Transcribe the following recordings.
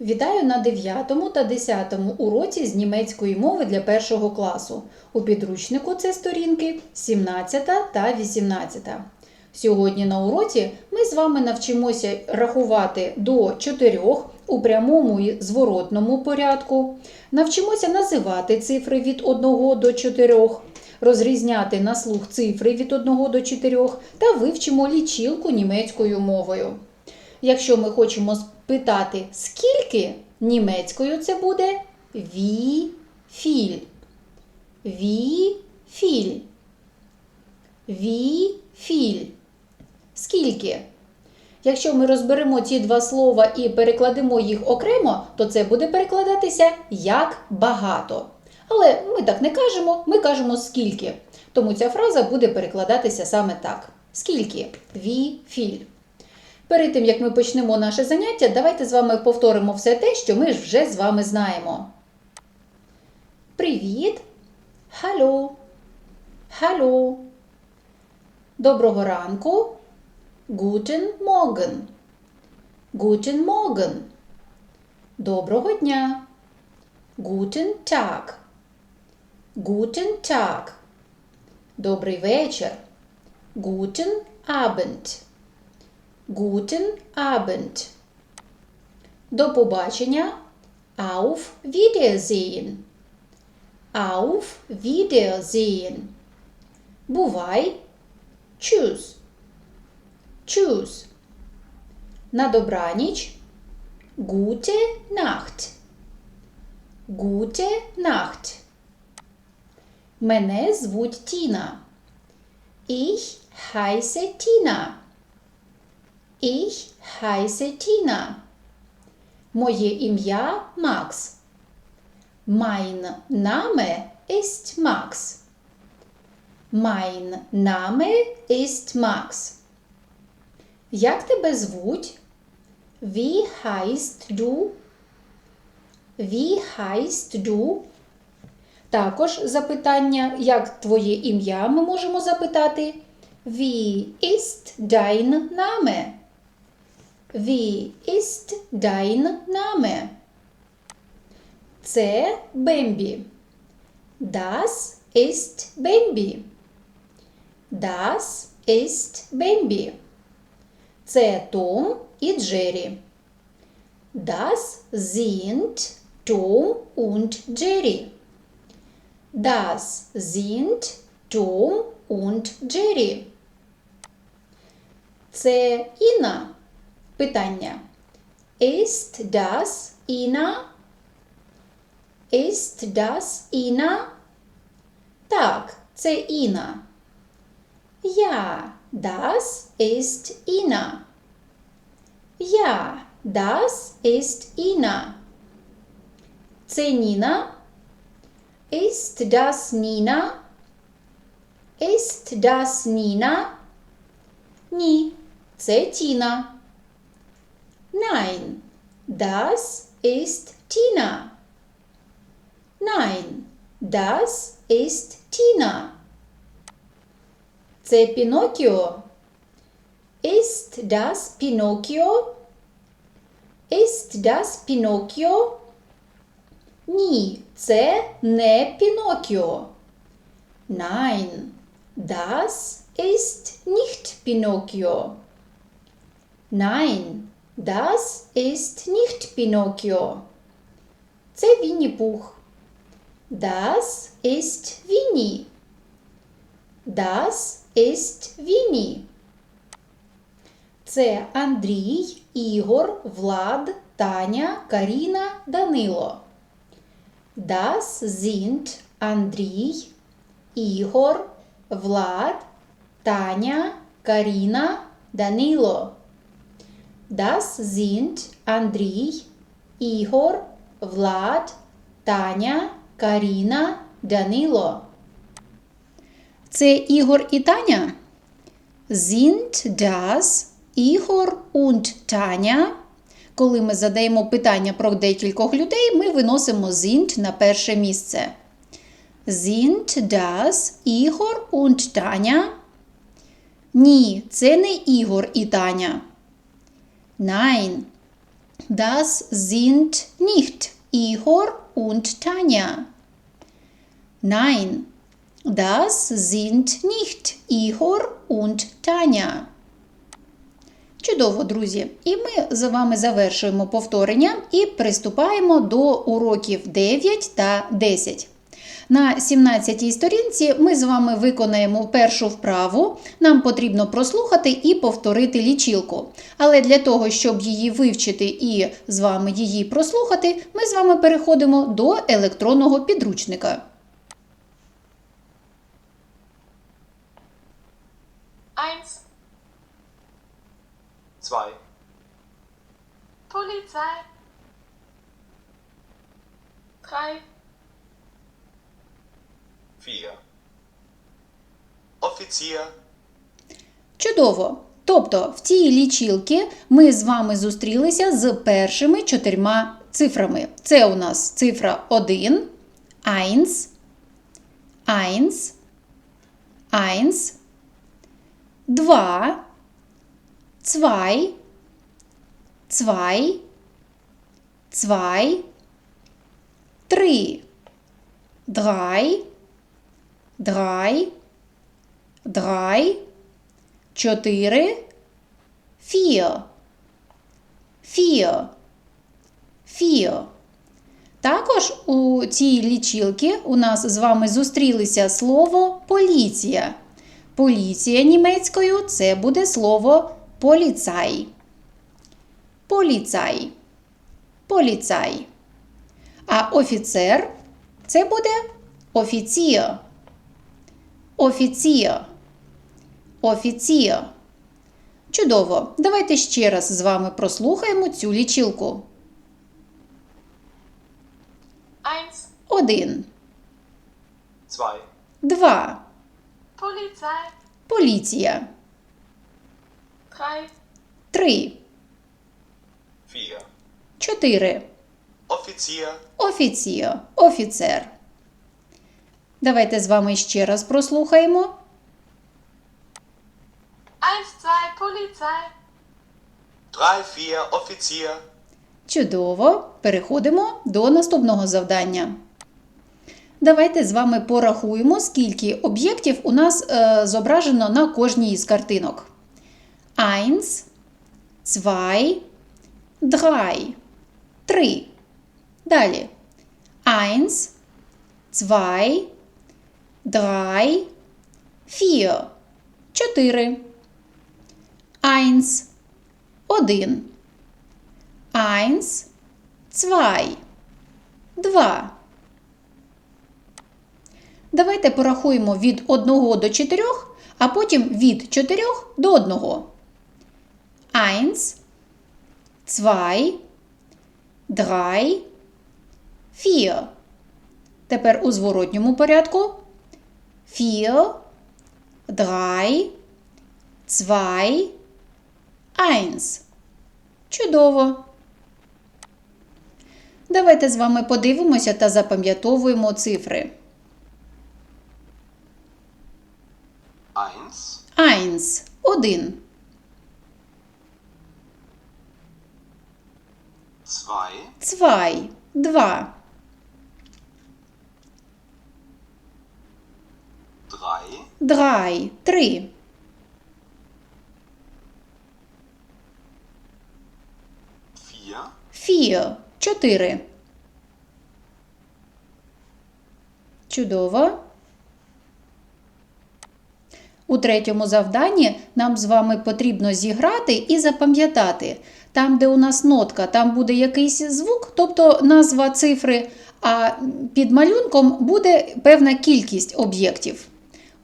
Вітаю на 9 та 10 уроці з німецької мови для першого класу. У підручнику це сторінки 17 та 18. Сьогодні на уроці ми з вами навчимося рахувати до 4 у прямому і зворотному порядку. Навчимося називати цифри від 1 до 4, розрізняти на слух цифри від 1 до 4 та вивчимо лічилку німецькою мовою. Якщо ми хочемо спитати скільки, німецькою це буде wie viel. Wie viel. Wie viel. Скільки? Якщо ми розберемо ці два слова і перекладемо їх окремо, то це буде перекладатися як багато. Але ми так не кажемо, ми кажемо скільки. Тому ця фраза буде перекладатися саме так. Скільки? Viel. Перед тим, як ми почнемо наше заняття, давайте з вами повторимо все те, що ми вже з вами знаємо. Привіт! Халло! Халло! Доброго ранку! Guten Morgen! Guten Morgen! Доброго дня! Guten Tag! Guten Tag! Добрий вечір! Guten Abend! Guten Abend. До побачення. Auf Wiedersehen. Auf Wiedersehen. Бувай. Tschüss. Tschüss. На добраніч. Gute Nacht. Gute Nacht. Мене звуть Тіна. Ich heiße Tina. Ich heiße Tina. Моє ім'я Макс. Mein Name ist Max. Mein Name ist Max. Як тебе звуть? Wie heißt du? Wie heißt du? Також запитання, як твоє ім'я, ми можемо запитати. Wie ist dein Name? Wie ist dein Name? Це Бембі. Das ist Бембі. Das ist Бембі. Це Том і Джері. Das sind Tom und Jerry. Das sind Tom und Jerry. Це Інна. Питання. Ist das Ina? Ist das Ina? Так, це Іна. Ja, das ist Ina. Ja, das ist Ina. Це Ніна. Ist das Nina? Ist das Nina? Ні, це Тіна. Nein, das ist Tina. Nein, das ist Tina. Це Пінокіо. Ist das Pinocchio? Ist das Pinocchio? Ні, це не Пінокіо. Nein, das ist nicht Pinocchio. Nein, Das ist nicht Pinocchio. Це Вінні Пух. Das ist Winnie. Das ist Winnie. Це Андрій, Ігор, Влад, Таня, Каріна, Данило. Das sind Андрій, Ігор, Влад, Таня, Каріна, Данило. Das sind Андрій, Ігор, Влад, Таня, Каріна, Данило. Це Ігор і Таня? Sind das Ігор und Таня? Коли ми задаємо питання про декількох людей, ми виносимо sind на перше місце. Sind das Ігор und Таня? Ні, це не Ігор і Таня. Nein, Das sind nicht Ihor und Tanja. Nein, das sind nicht Ігор und Таня. Чудово, друзі! І ми з вами завершуємо повторення і приступаємо до уроків 9 та 10. На 17-й сторінці ми з вами виконаємо першу вправу. Нам потрібно прослухати і повторити лічилку. Але для того, щоб її вивчити і з вами її прослухати, ми з вами переходимо до електронного підручника. Eins, zwei, Polizei. Drei, vier. Offizier, Чудово! Тобто в цій лічилці ми з вами зустрілися з першими чотирма цифрами. Це у нас цифра 1, 1, 1, 1, 2, 2, 2, 2, 3, 3, 3, 3, 4, 4, 4, 4. Також у цій лічилці у нас з вами зустрілися слово поліція. Поліція німецькою це буде слово поліцай. Поліцай. Поліцай. А офіцер це буде офіція. Офіція. Офіція. Чудово. Давайте ще раз з вами прослухаємо цю лічилку. Один, два. Поліція. Три, чотири. Offizier, Офіція. Офіцер. Давайте з вами ще раз прослухаємо. eins, zwei, Polizei. drei, vier. Offizier, Чудово! Переходимо до наступного завдання. Давайте з вами порахуємо, скільки об'єктів у нас е, зображено на кожній із картинок. Eins, zwei, drei. Три. Далі. Eins, zwei, drei, vier. Чотири. Eins, один. Eins, zwei, два. Давайте порахуємо від 1 до 4, а потім від 4 до 1. Eins, zwei, drei, vier. Тепер у зворотньому порядку. Vier, drei, zwei, eins. Чудово! Давайте з вами подивимося та запам'ятовуємо цифри. eins, Eins – один. zwei, Zwei – два. Drei, Drei – три. vier, Vier – чотири. Чудово. У третьому завданні нам з вами потрібно зіграти і запам'ятати. Там, де у нас нотка, там буде якийсь звук, тобто назва цифри, а під малюнком буде певна кількість об'єктів.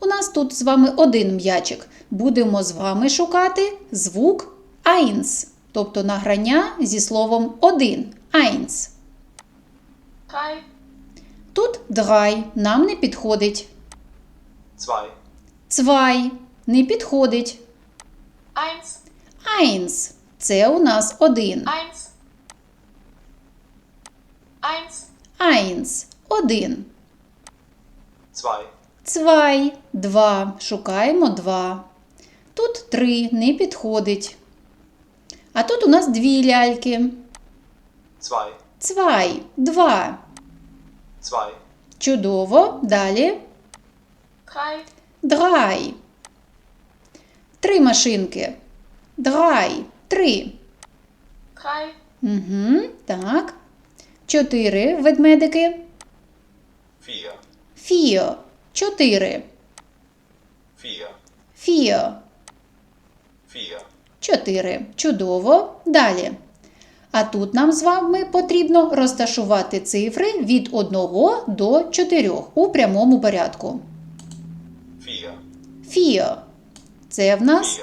У нас тут з вами один м'ячик. Будемо з вами шукати звук eins, тобто награння зі словом один. Eins. Drei, Тут drei нам не підходить. zwei, Zwei не підходить. eins, Eins – це у нас один. eins. Eins, Eins – один. zwei, Zwei – два. Шукаємо два. Тут три не підходить. А тут у нас дві ляльки. zwei, Цвай. Два. zwei, Чудово. Далі. drei, Драй. Три машинки. Драй. Три. drei, Угу. Так. Чотири ведмедики. vier, Фіо. Чотири. vier, Фіо. vier, Чотири. Чудово. Далі. А тут нам з вами потрібно розташувати цифри від 1 до 4 у прямому порядку. vier, Фіо. Це в нас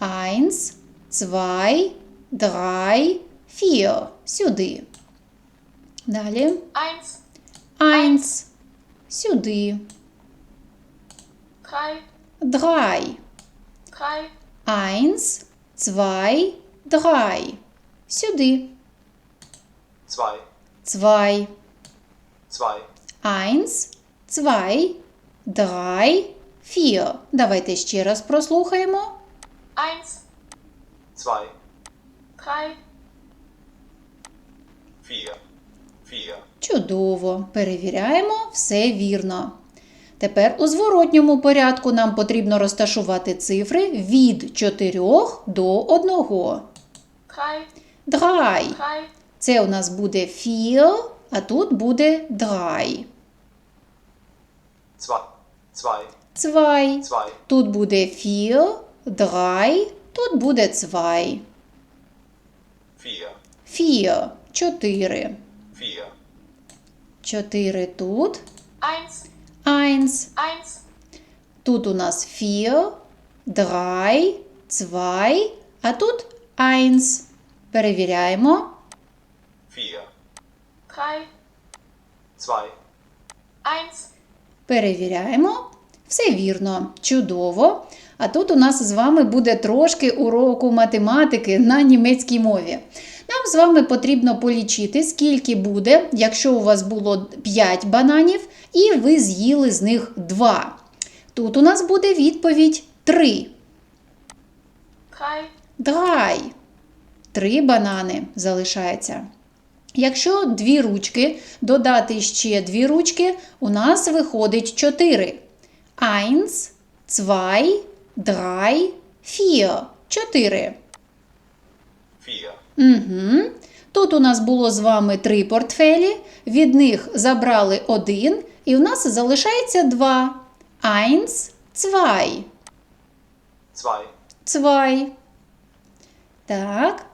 eins, zwei, drei, vier. Сюди. Далі. eins, Eins. Сюди. drei, Drei. drei, Eins, zwei, drei. Сюди. zwei, Zwei. zwei, Eins, zwei, drei, vier. Давайте ще раз прослухаємо. eins, zwei, drei, vier, Чудово. Перевіряємо, все вірно. Тепер у зворотньому порядку нам потрібно розташувати цифри від 4 до 1. Драй. Це у нас буде філ, а тут буде драй. zwei, zwei, Цвай. Тут буде філ, драй, тут буде цвай. vier, Фіо. Чотири. Чотири тут. eins, Eins. eins, Тут у нас vier, drei, zwei, а тут eins. Перевіряємо. vier, drei, zwei, eins, Перевіряємо. Все вірно. Чудово. А тут у нас з вами буде трошки уроку математики на німецькій мові. Нам з вами потрібно полічити, скільки буде, якщо у вас було 5 бананів, і ви з'їли з них 2. Тут у нас буде відповідь 3. drei, Драй. Три банани залишається. Якщо дві ручки додати ще дві ручки, у нас виходить чотири. Eins, zwei, drei, vier. Чотири. vier, Угу. Тут у нас було з вами три портфелі, від них забрали один, і у нас залишається два. Eins, zwei. zwei, Цвай. Так,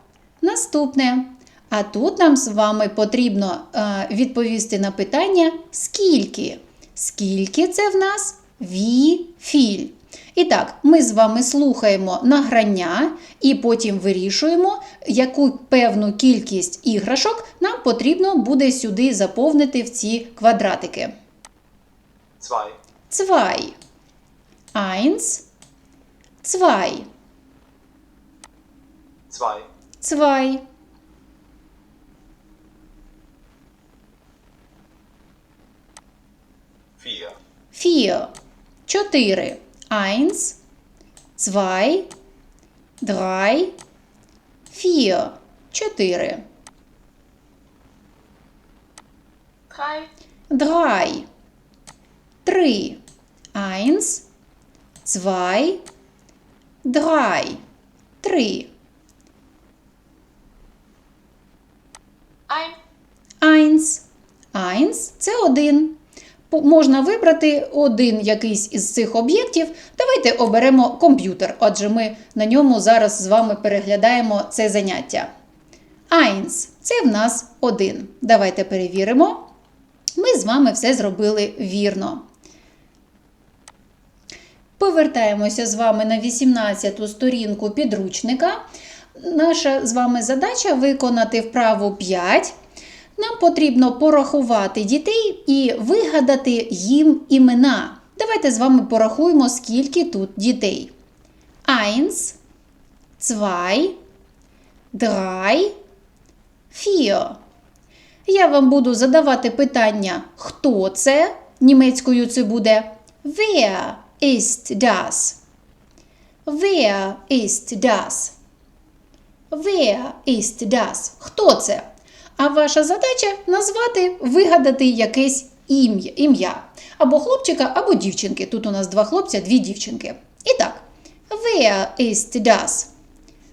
наступне. А тут нам з вами потрібно е, відповісти на питання скільки. Скільки це в нас ві філь. І так, ми з вами слухаємо награння і потім вирішуємо, яку певну кількість іграшок нам потрібно буде сюди заповнити в ці квадратики. zwei, Zwei. Eins, zwei. zwei, Zwei. vier, Vier. Чотири. Eins, zwei, drei, vier. Чотири. Drei. Три. Eins, zwei, drei. Три. ein, Eins. Eins – це один. Можна вибрати один якийсь із цих об'єктів. Давайте оберемо комп'ютер, адже ми на ньому зараз з вами переглядаємо це заняття. Eins – це в нас один. Давайте перевіримо. Ми з вами все зробили вірно. Повертаємося з вами на 18-ту сторінку підручника. Наша з вами задача виконати вправу 5. Нам потрібно порахувати дітей і вигадати їм імена. Давайте з вами порахуємо, скільки тут дітей. Eins, zwei, drei, vier. Я вам буду задавати питання, хто це? Німецькою це буде Wer ist das? Wer ist das? Wer ist das? Хто це? А ваша задача назвати, вигадати якесь ім'я, ім'я. Або хлопчика, або дівчинки. Тут у нас два хлопця, дві дівчинки. І так, where is das?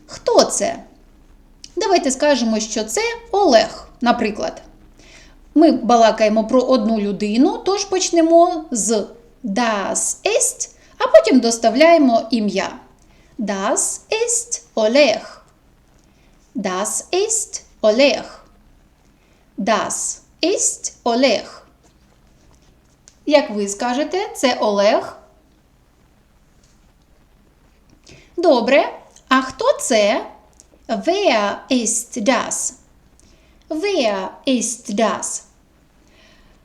Хто це? Давайте скажемо, що це Олег, наприклад. Ми балакаємо про одну людину, тож почнемо з das ist, а потім доставляємо ім'я. Das ist Олег. Das ist Олег. Das ist Олег. Як ви скажете, це Олег? Добре. А хто це? Wer ist das? Wer ist das?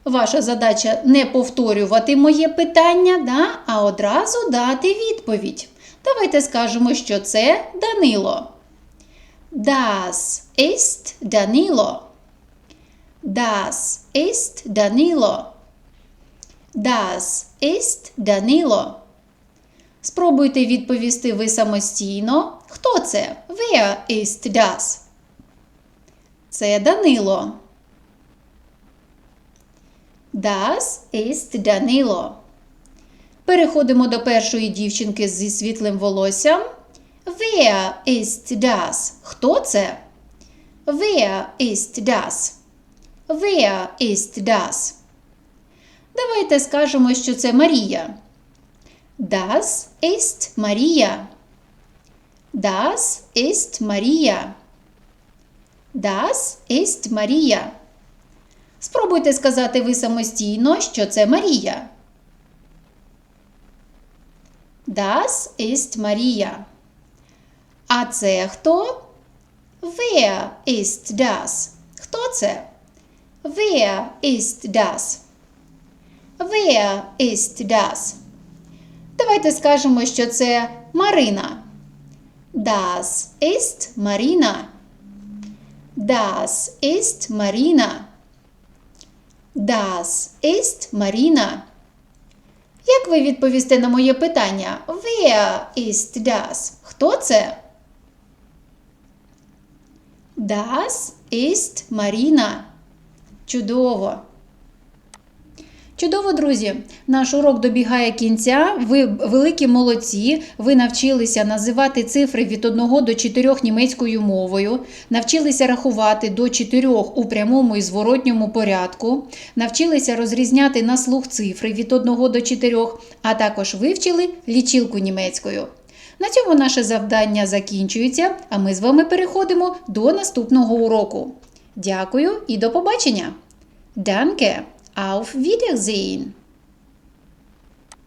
Ваша задача не повторювати моє питання, да, а одразу дати відповідь. Давайте скажемо, що це Данило. Das ist Danilo. Das ist Danilo. Das ist Danilo. Спробуйте відповісти ви самостійно. Хто це? Wer ist das? Це Данило. Das ist Данило. Переходимо до першої дівчинки зі світлим волоссям. Wer ist das? Хто це? Wer ist das? Wer ist das? Давайте скажемо, що це Марія. Das ist Maria. Das ist Maria. Das ist Maria. Спробуйте сказати ви самостійно, що це Марія. Das ist Maria. А це хто? Wer ist das? Хто це? Wer ist das? Wer ist das? Давайте скажемо, що це Марина. Das ist Marina. Das ist Marina. Das ist Marina. Як ви відповісте на моє питання? Wer ist das? Хто це? Das ist Marina. Чудово. Чудово, друзі! Наш урок добігає кінця. Ви великі молодці. Ви навчилися називати цифри від 1 до 4 німецькою мовою, навчилися рахувати до 4 у прямому і зворотньому порядку, навчилися розрізняти на слух цифри від 1 до 4, а також вивчили лічилку німецькою. На цьому наше завдання закінчується, а ми з вами переходимо до наступного уроку. Дякую і до побачення! Danke! Auf Wiedersehen!